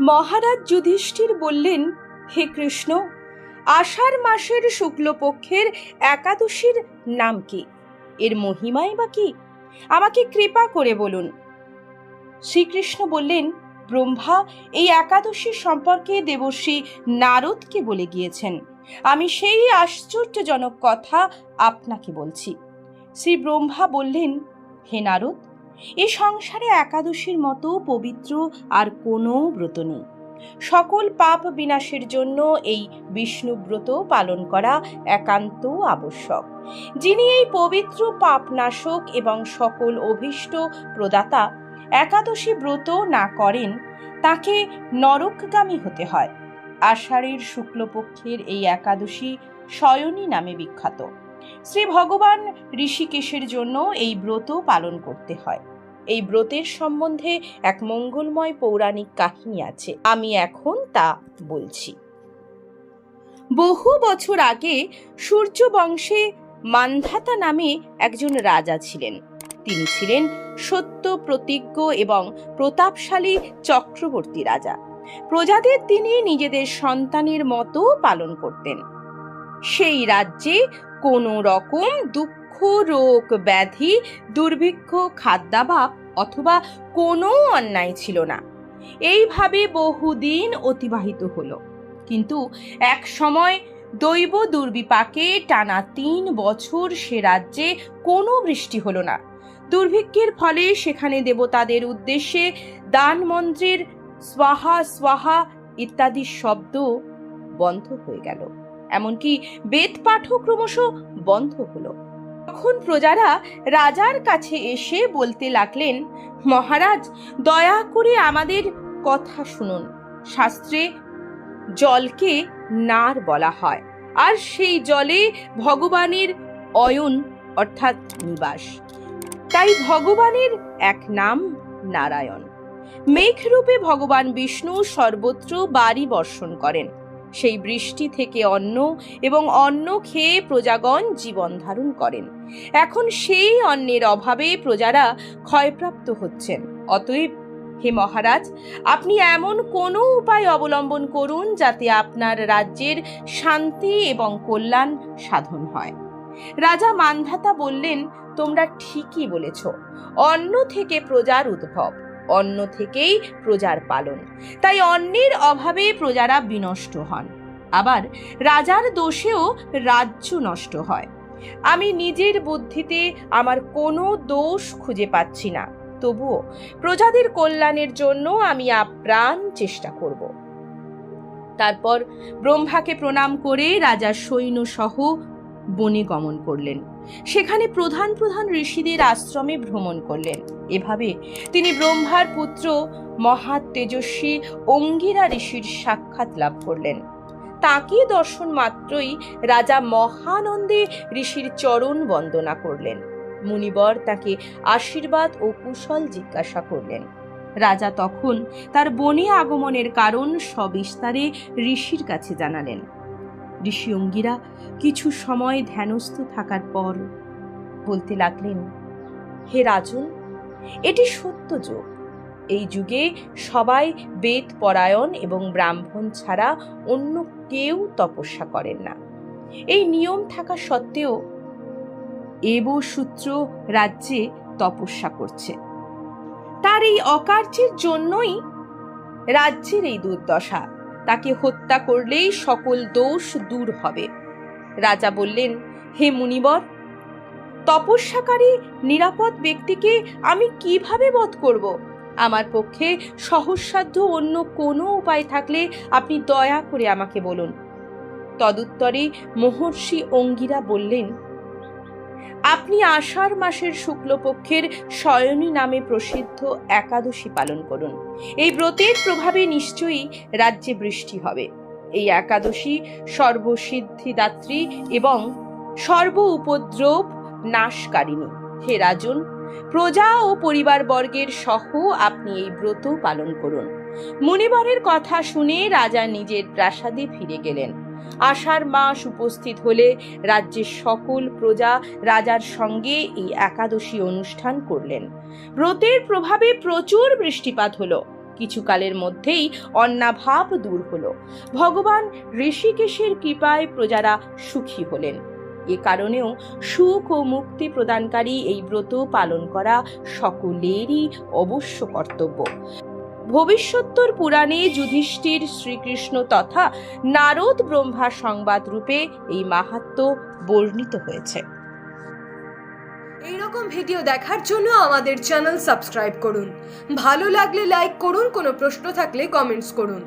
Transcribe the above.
মহারাজ যুধিষ্ঠির বললেন, হে কৃষ্ণ, আষাঢ় মাসের শুক্লপক্ষের একাদশীর নাম কি? এর মহিমাই বা কি? আমাকে কৃপা করে বলুন। শ্রীকৃষ্ণ বললেন, ব্রহ্মা, এই একাদশী সম্পর্কে দেবশ্রী নারদকে বলে গিয়েছেন। আমি সেই আশ্চর্যজনক কথা আপনাকে বলছি। শ্রী ব্রহ্মা বললেন, হে নারদ এ সংসারে একাদশীর মতো পবিত্র আর কোনো ব্রত নেই। সকল পাপ বিনাশের জন্য এই বিষ্ণু ব্রত পালন করা একান্ত আবশ্যক। যিনি এই পবিত্র পাপনাশক এবং সকল অভীষ্ট প্রদাতা একাদশী ব্রত না করেন, তাকে নরকগামী হতে হয়। আষাঢ়ের শুক্লপক্ষের এই একাদশী শয়নী নামে বিখ্যাত। শ্রী ভগবান ঋষিকেশের জন্য এই ব্রত পালন করতে হয়। এই ব্রতের সম্বন্ধে এক মঙ্গলময় পৌরাণিক কাহিনী আছে। আমি এখন তা বলছি। বহু বছর আগে সূর্য বংশে মান্ধাতা নামে একজন রাজা ছিলেন। তিনি ছিলেন সত্য প্রতিজ্ঞ এবং প্রতাপশালী চক্রবর্তী রাজা। প্রজাদের তিনি নিজেদের সন্তানের মতো পালন করতেন। সেই রাজ্যে কোনো রকম দুঃখ, রোগ, ব্যাধি, দুর্ভিক্ষ, খাদ্যাভাব অথবা কোনো অন্যায় ছিল না। এইভাবে বহুদিন অতিবাহিত হলো। কিন্তু এক সময় দৈব দুর্বিপাকে টানা তিন বছর সে রাজ্যে কোনো বৃষ্টি হলো না। দুর্ভিক্ষের ফলে সেখানে দেবতাদের উদ্দেশ্যে দান মন্ত্রের স্বাহা স্বাহা ইত্যাদি শব্দ বন্ধ হয়ে গেল। এমনকি বেদ পাঠও ক্রমশ বন্ধ হলো। তখন প্রজারা রাজার কাছে এসে বলতে লাগলেন, মহারাজ, দয়া করে আমাদের কথা শুনুন। শাস্ত্রে জলকে নার বলা হয়, আর সেই জলে ভগবানের অয়ন অর্থাৎ নিবাস। তাই ভগবানের এক নাম নারায়ণ। মেঘরূপে ভগবান বিষ্ণু সর্বত্র বাড়ি বর্ষণ করেন। সেই বৃষ্টি থেকে অন্ন এবং অন্ন খেয়ে প্রজাগণ জীবন ধারণ করেন। এখন সেই অন্নের অভাবে প্রজারা ক্ষয়প্রাপ্ত হচ্ছেন। অতএব হে মহারাজ, আপনি এমন কোনো উপায় অবলম্বন করুন যাতে আপনার রাজ্যের শান্তি এবং কল্যাণ সাধন হয়। রাজা মান্ধাতা বললেন, তোমরা ঠিকই বলেছ। অন্ন থেকে প্রজার উদ্ভব। অন্ন থেকেই প্রজার পালন। তাই অন্নের অভাবে প্রজারা বিনষ্ট হন। আবার রাজার দোষেও রাজ্য নষ্ট হয়। আমি নিজের বুদ্ধিতে আমার কোনো দোষ খুঁজে পাচ্ছি না। তবুও প্রজাদের কল্যাণের জন্য আমি আপ্রাণ চেষ্টা করব। তারপর ব্রহ্মাকে প্রণাম করে রাজা সৈন্য সহ বনে গমন করলেন। সেখানে প্রধান প্রধান ঋষিদের আশ্রমে ভ্রমণ করলেন। এভাবে তিনি ব্রহ্মার পুত্র মহা তেজস্বী অঙ্গিরা ঋষির সাক্ষাৎ লাভ করলেন। তাকে দর্শন মাত্রই রাজা মহানন্দে ঋষির চরণ বন্দনা করলেন। মুনিবর তাকে আশীর্বাদ ও কুশল জিজ্ঞাসা করলেন। রাজা তখন তার বনে আগমনের কারণ সবিস্তারে ঋষির কাছে জানালেন। ঋষি অঙ্গিরা কিছু সময় ধ্যানস্থ থাকার পর বলতে লাগলেন, হে রাজন, এটি সত্য যুগ। এই যুগে সবাই বেদ, পরায়ণ এবং ব্রাহ্মণ ছাড়া অন্য কেউ তপস্যা করেন না। এই নিয়ম থাকা সত্ত্বেও এব সূত্র রাজ্যে তপস্যা করছে। তার এই অকার্যের জন্যই রাজ্যের এই দুর্দশা তাকে হত্যা করলেই সকল দোষ দূর হবে। রাজা বললেন, হে মুনিবর, তপস্যাকারী নিরাপদ ব্যক্তিকে আমি কীভাবে বধ করব? আমার পক্ষে সহসাধ্য অন্য কোনো উপায় থাকলে আপনি দয়া করে আমাকে বলুন। তদুত্তরে মহর্ষি অঙ্গিরা বললেন আপনি আষাঢ় মাসের শুক্লপক্ষের শয়নী নামে প্রসিদ্ধ একাদশী পালন করুন। এই ব্রতের প্রভাবে নিশ্চয়ই রাজ্যে বৃষ্টি হবে। এই একাদশী সর্বসিদ্ধিদাত্রী এবং সর্ব উপদ্রব নাশকারিণী। হে রাজন, প্রজা ও পরিবারবর্গের সহ আপনি এই ব্রত পালন করুন। মুনিবরের কথা শুনে রাজা নিজের প্রাসাদে ফিরে গেলেন। আষাঢ় মাস উপস্থিত হলে রাজ্যের সকল প্রজা রাজার সঙ্গে এই একাদশী অনুষ্ঠান করলেন। ব্রতের প্রভাবে প্রচুর বৃষ্টিপাত হলো। কিছুকালের মধ্যেই অন্নাভাব দূর হলো। ভগবান ঋষিকেশের কৃপায় প্রজারা সুখী হলেন। এ কারণেও সুখ ও মুক্তি প্রদানকারী এই ব্রত পালন করা সকলেরই অবশ্য কর্তব্য। ভবিষ্যত্তর পুরাণে যুধিষ্ঠির শ্রীকৃষ্ণ তথা নারদ ব্রহ্মা সংবাদ রূপে এই মাহাত্ম বর্ণিত হয়েছে। এইরকম ভিডিও দেখার জন্য আমাদের চ্যানেল সাবস্ক্রাইব করুন। ভালো লাগলে লাইক করুন, কোনো প্রশ্ন থাকলে কমেন্টস করুন।